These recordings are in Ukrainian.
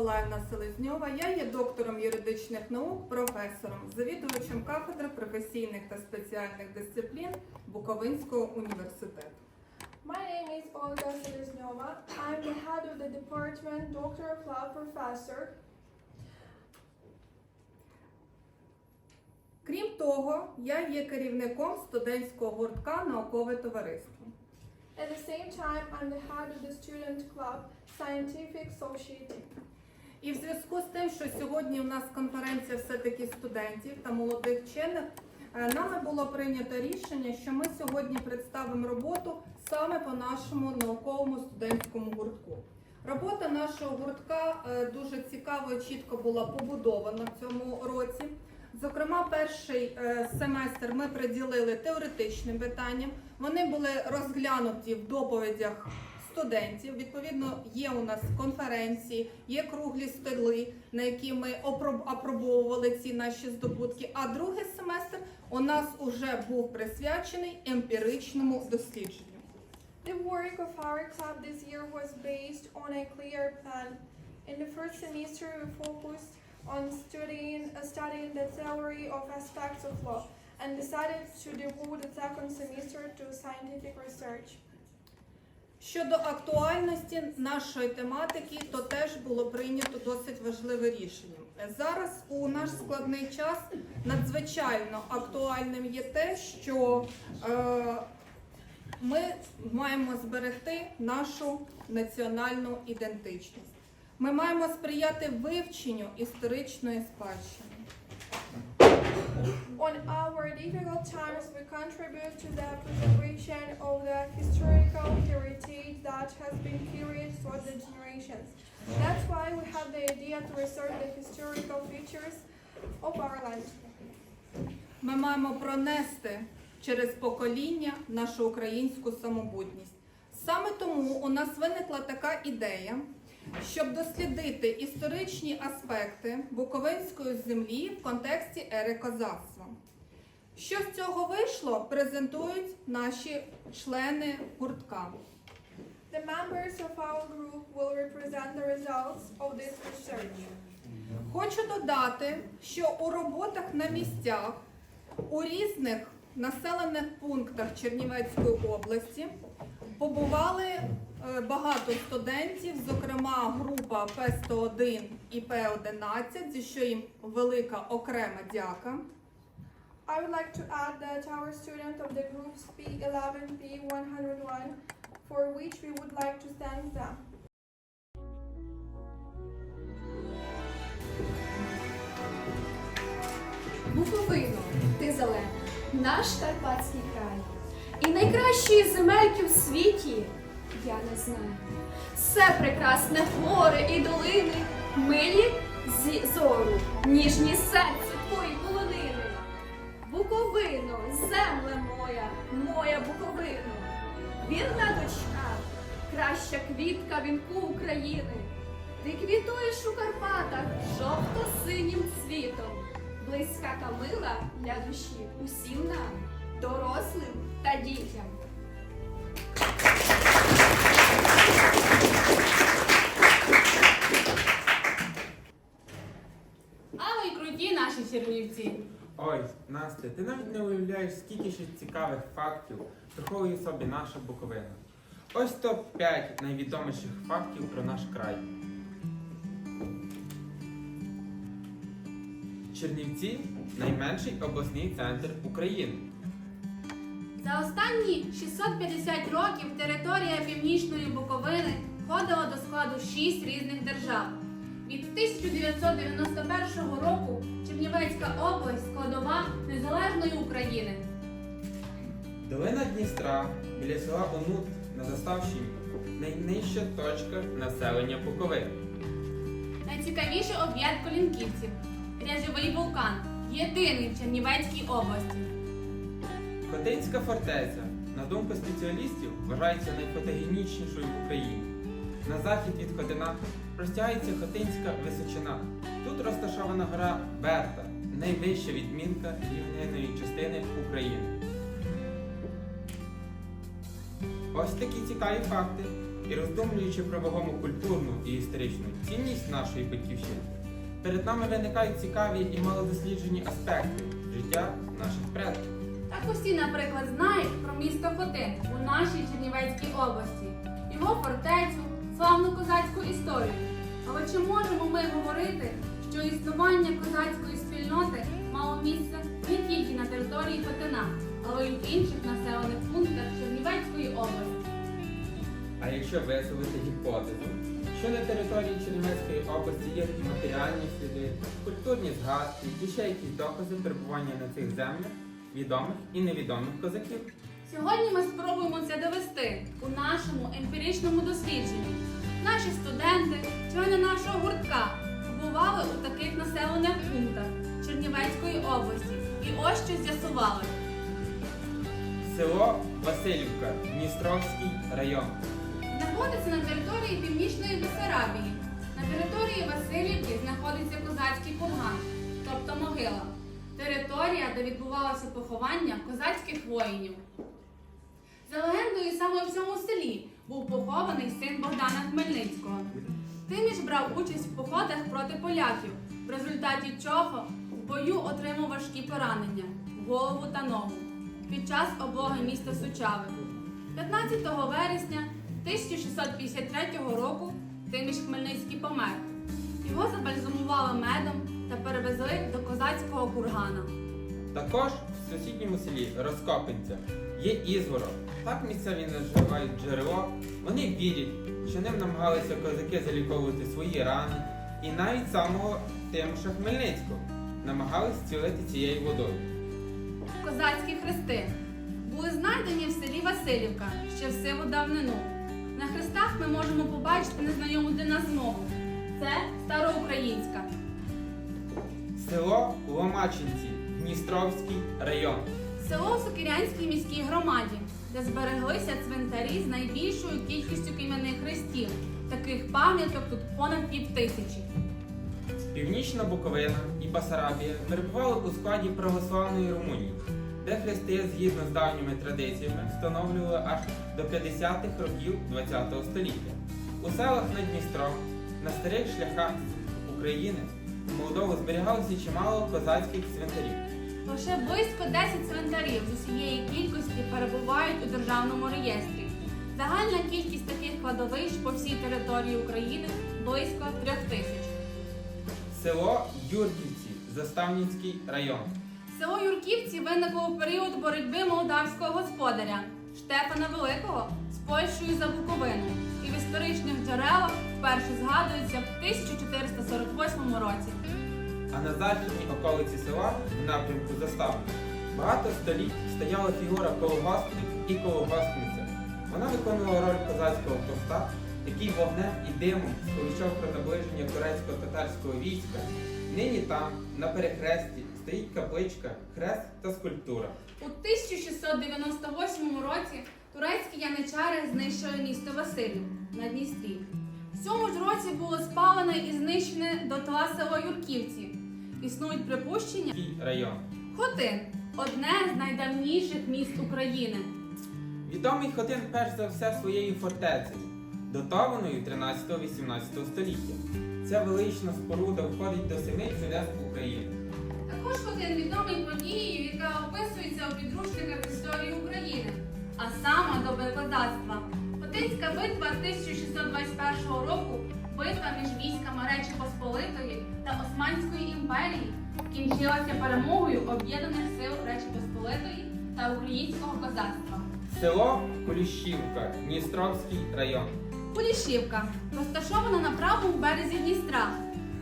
Миколаївна Селезньова. Я є доктором юридичних наук, професором, завідувачем кафедри професійних та спеціальних дисциплін Буковинського університету. My name is Olga Seleznova. I'm the head of the department, Doctor of Law Professor. Крім того, я є керівником студентського гуртка Наукове товариство. At the same time, I'm the head of the student club, Scientific Society. І в зв'язку з тим, що сьогодні у нас конференція все-таки студентів та молодих вчених, е, нами було прийнято рішення, що ми сьогодні представимо роботу саме по нашому науковому студентському гуртку. Робота нашого гуртка е, дуже цікаво і чітко була побудована в цьому році. Зокрема, перший е, семестр ми приділили теоретичним питанням. Вони були розглянуті в доповідях студентів. Відповідно, є у нас конференції, є круглі столи, на які ми опроб- апробовували ці наші здобутки. А другий семестр у нас уже був присвячений емпіричному дослідженню. The work of our club this year was based on a clear plan. In the first semester, we focused on studying, uh, studying the theory of aspects of law and decided to devote the second semester to scientific research. Щодо актуальності нашої тематики, то теж було прийнято досить важливе рішення. Зараз у наш складний час надзвичайно актуальним є те, що е, ми маємо зберегти нашу національну ідентичність. Ми маємо сприяти вивченню історичної спадщини. On our difficult times, we contribute to the preservation of the historical heritage that has been carried through the generations. That's why we have the idea to research the historical features of our land. Ми маємо пронести через покоління нашу українську самобутність. Саме тому у нас виникла така ідея, щоб дослідити історичні аспекти Буковинської землі в контексті ери козацтва. Що з цього вийшло, презентують наші члени гуртка. The members of our group will represent the results of this research. Хочу додати, що у роботах на місцях у різних населених пунктах Чернівецької області побували багато студентів, зокрема група П101 і П11, за що їм велика окрема дяка. I would like to add that our student of the groups P11, P101, for which we would like to thank them. Буковино, ти зелена, наш Карпатський край. І найкращої земельки в світі я не знаю. Все прекрасне гори і долини, милі зі зору, ніжні серце твої полонини. Буковино, земле моя, моя Буковино, вірна дочка, краща квітка вінку України. Ти квітуєш у Карпатах жовто-синім цвітом. Близька камила для душі усім нам, дорослим та дітям. А наші чернівці. Ой, Настя, ти навіть не уявляєш, скільки ще цікавих фактів приховує собі наша Буковина. Ось топ-5 найвідоміших фактів про наш край. Чернівці найменший обласний центр України. За останні 650 років територія Північної Буковини входила до складу шість різних держав. Від 1991 року Чернівецька область складова незалежної України. Долина Дністра біля села Онут на Заставщині найнижча точка населення Буковини. Найцікавіший об'єкт колінківців Рязьовий вулкан, єдиний в Чернівецькій області. Хотинська фортеця, на думку спеціалістів, вважається найфотогенічнішою в Україні. На захід від Хотина простягається Хотинська височина. Тут розташована гора Берта, найвища відмінка рівнинної частини України. Ось такі цікаві факти. і роздумуючи про вагому культурну і історичну цінність нашої батьківщини, перед нами виникають цікаві і малодосліджені аспекти життя наших предків. Усі, наприклад, знають про місто Хотин у нашій Чернівецькій області, його фортецю, славну козацьку історію. Але чи можемо ми говорити, що існування козацької спільноти мало місце не тільки на території Хотина, але й в інших населених пунктах Чернівецької області? А якщо висунути гіпотезу, що на території Чернівецької області є матеріальні сліди, культурні згадки і ще якісь докази перебування на цих землях відомих і невідомих козаків. Сьогодні ми спробуємо це довести у нашому емпіричному дослідженні. Наші студенти, члени нашого гуртка, побували у таких населених пунктах Чернівецької області і ось що з'ясували. Село Васильівка, Дністровський район. Знаходиться на території Північної Бесарабії. На території Васильівки знаходиться козацький курган, тобто могила. Територія, де відбувалося поховання козацьких воїнів. За легендою, саме в цьому селі був похований син Богдана Хмельницького. Тиміш брав участь в походах проти поляків, в результаті чого в бою отримав важкі поранення голову та ногу під час облоги міста Сучави. 15 вересня 1653 року Тиміш Хмельницький помер. Його забальзамували медом та перевезли до козацького кургана. Також в сусідньому селі Розкопинця є ізворот. Так місцеві називають джерело. Вони вірять, що ним намагалися козаки заліковувати свої рани, і навіть самого Тимоша Хмельницького намагались зцілити цією водою. Козацькі хрести були знайдені в селі Васильівка ще в сиву давнину. На хрестах ми можемо побачити незнайому для нас мову. Це староукраїнська. Село Ломачинці, Дністровський район. Село в Сокирянській міській громаді, де збереглися цвинтарі з найбільшою кількістю кам'яних хрестів. Таких пам'яток тут понад пів тисячі. Північна Буковина і Басарабія перебували у складі православної Румунії, де хрести згідно з давніми традиціями встановлювали аж до 50-х років ХХ століття. У селах над Дністром, на старих шляхах України в Молдову зберігалося чимало козацьких цвинтарів. Лише близько 10 цвинтарів з усієї кількості перебувають у державному реєстрі. Загальна кількість таких кладовищ по всій території України близько трьох тисяч. Село Юрківці, Заставницький район. Село Юрківці виникло у період боротьби молдавського господаря Штефана Великого з Польщею за Буковину і в історичних джерелах вперше згадується в 1448 році. А на західній околиці села, в напрямку заставни, багато століть стояла фігура колгоспник і колгоспниця. Вона виконувала роль козацького поста, який вогнем і димом сповіщав про наближення турецько-татарського війська. Нині там, на перехресті, стоїть капличка, хрест та скульптура. У 1698 році турецькі яничари знищили місто Василів на Дністрі. В цьому ж році було спалене і знищене дотла село Юрківці. Існують припущення. Район. Хотин одне з найдавніших міст України. Відомий Хотин перш за все своєю фортецею, датованою 13-18 століття. Ця велична споруда входить до семи чудес України. Також Хотин відомий подією, яка описується у підручниках історії України, а саме до козацтва. Хотинська битва 1621 року, битва між військами Речі Посполитої та Османської імперії, кінчилася перемогою об'єднаних сил Речі Посполитої та українського козацтва. Село Куліщівка, Дністровський район. Кулішівка розташована на правому березі Дністра.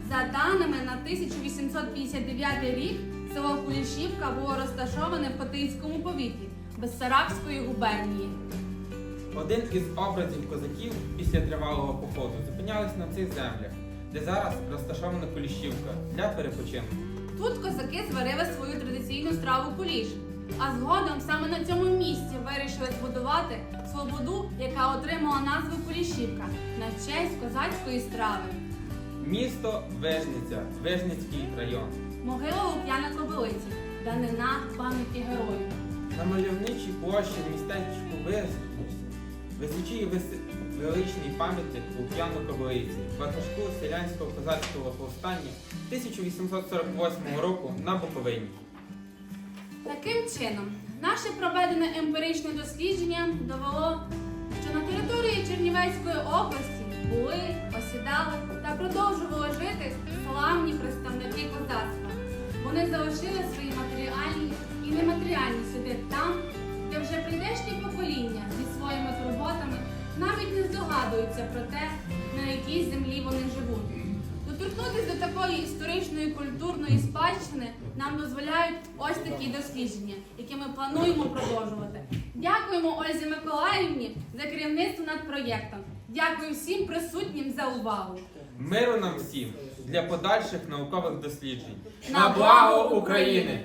За даними на 1859 рік, село Кулішівка було розташоване в Хотинському повітрі Бессарабської губернії. Один із образів козаків після тривалого походу зупинялись на цих землях, де зараз розташована Куліщівка для перепочинку. Тут козаки зварили свою традиційну страву куліш. А згодом саме на цьому місці вирішили збудувати свободу, яка отримала назву Кулішівка на честь козацької страви. Місто Вижниця, Вижницький район. Могила Лук'яна Кобилиці, данина пам'яті героїв. На мальовничій площі містечку Вижниця височіє вис... величний пам'ятник Лук'яну-Кобилиці, ватажку селянського козацького повстання 1848 року на Буковині. Таким чином, наше проведене емпіричне дослідження довело, що на території Чернівецької області були, осідали та продовжували жити славні представники козацтва. Вони залишили свої матеріальні і нематеріальні сліди там, де вже прийдешні покоління зі своїми турботами навіть не здогадуються про те, на якій землі вони живуть. Доторкнутися до такої історичної культурної спадщини нам дозволяють ось такі дослідження, які ми плануємо продовжувати. Дякуємо Ользі Миколаївні за керівництво над проєктом. Дякую всім присутнім за увагу. Миру нам всім для подальших наукових досліджень. На благо України!